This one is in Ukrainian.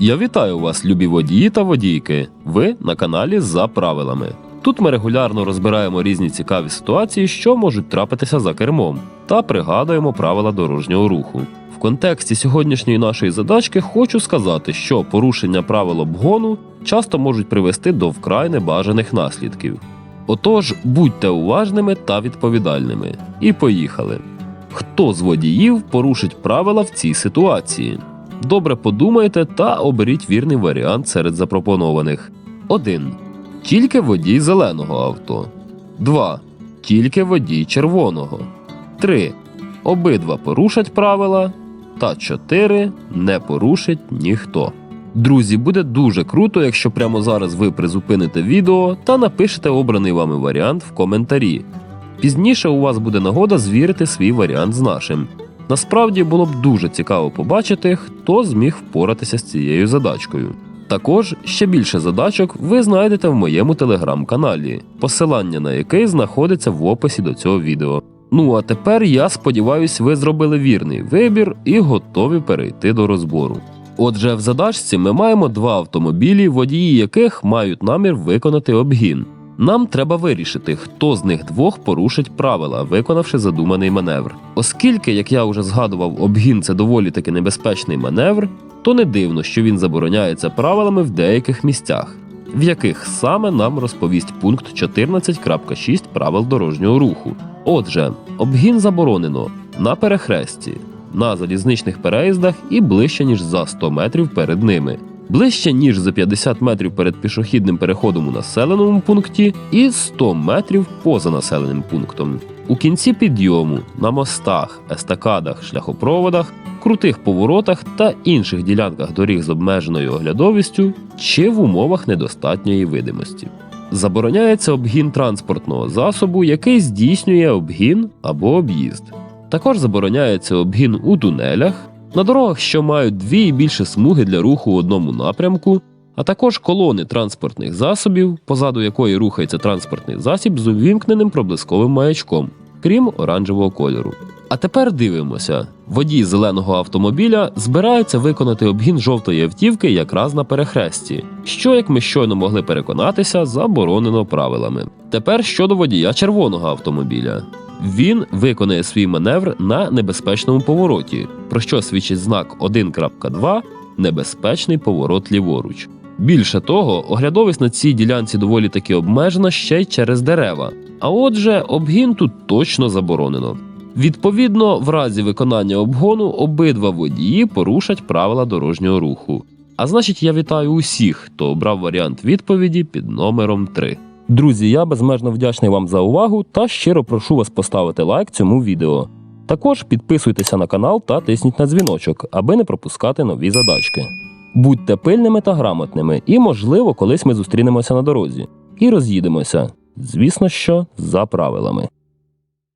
Я вітаю вас, любі водії та водійки. Ви на каналі за правилами. Тут ми регулярно розбираємо різні цікаві ситуації, що можуть трапитися за кермом, та пригадуємо правила дорожнього руху. В контексті сьогоднішньої нашої задачки хочу сказати, що порушення правил обгону часто можуть привести до вкрай небажаних наслідків. Отож, будьте уважними та відповідальними. І поїхали. Хто з водіїв порушить правила в цій ситуації? Добре подумайте та оберіть вірний варіант серед запропонованих. 1. Тільки водій зеленого авто. 2. Тільки водій червоного. 3. Обидва порушать правила. Та 4. Не порушить ніхто. Друзі, буде дуже круто, якщо прямо зараз ви призупините відео та напишете обраний вами варіант в коментарі. Пізніше у вас буде нагода звірити свій варіант з нашим. Насправді було б дуже цікаво побачити, хто зміг впоратися з цією задачкою. Також ще більше задачок ви знайдете в моєму телеграм-каналі, посилання на який знаходиться в описі до цього відео. Ну а тепер я сподіваюсь, ви зробили вірний вибір і готові перейти до розбору. Отже, в задачці ми маємо два автомобілі, водії яких мають намір виконати обгін. Нам треба вирішити, хто з них двох порушить правила, виконавши задуманий маневр. Оскільки, як я вже згадував, обгін це доволі таки небезпечний маневр, то не дивно, що він забороняється правилами в деяких місцях, в яких саме нам розповість пункт 14.6 правил дорожнього руху. Отже, обгін заборонено на перехресті, на залізничних переїздах і ближче ніж за 100 метрів перед ними. Ближче ніж за 50 метрів перед пішохідним переходом у населеному пункті і 100 метрів поза населеним пунктом. У кінці підйому на мостах, естакадах, шляхопроводах, крутих поворотах та інших ділянках доріг з обмеженою оглядовістю чи в умовах недостатньої видимості. Забороняється обгін транспортного засобу, який здійснює обгін або об'їзд. Також забороняється обгін у тунелях, на дорогах, що мають дві і більше смуги для руху в одному напрямку, а також колони транспортних засобів, позаду якої рухається транспортний засіб з увімкненим проблисковим маячком, крім оранжевого кольору. А тепер дивимося: водій зеленого автомобіля збирається виконати обгін жовтої автівки якраз на перехресті, що, як ми щойно могли переконатися, заборонено правилами. Тепер щодо водія червоного автомобіля. Він виконає свій маневр на небезпечному повороті, про що свідчить знак 1.2 небезпечний поворот ліворуч. Більше того, оглядовість на цій ділянці доволі таки обмежена ще й через дерева. А отже, обгін тут точно заборонено. Відповідно, в разі виконання обгону обидва водії порушать правила дорожнього руху. А значить, я вітаю усіх, хто обрав варіант відповіді під номером 3. Друзі, я безмежно вдячний вам за увагу та щиро прошу вас поставити лайк цьому відео. Також підписуйтеся на канал та тисніть на дзвіночок, аби не пропускати нові задачки. Будьте пильними та грамотними, і, можливо, колись ми зустрінемося на дорозі і роз'їдемося. Звісно, що за правилами.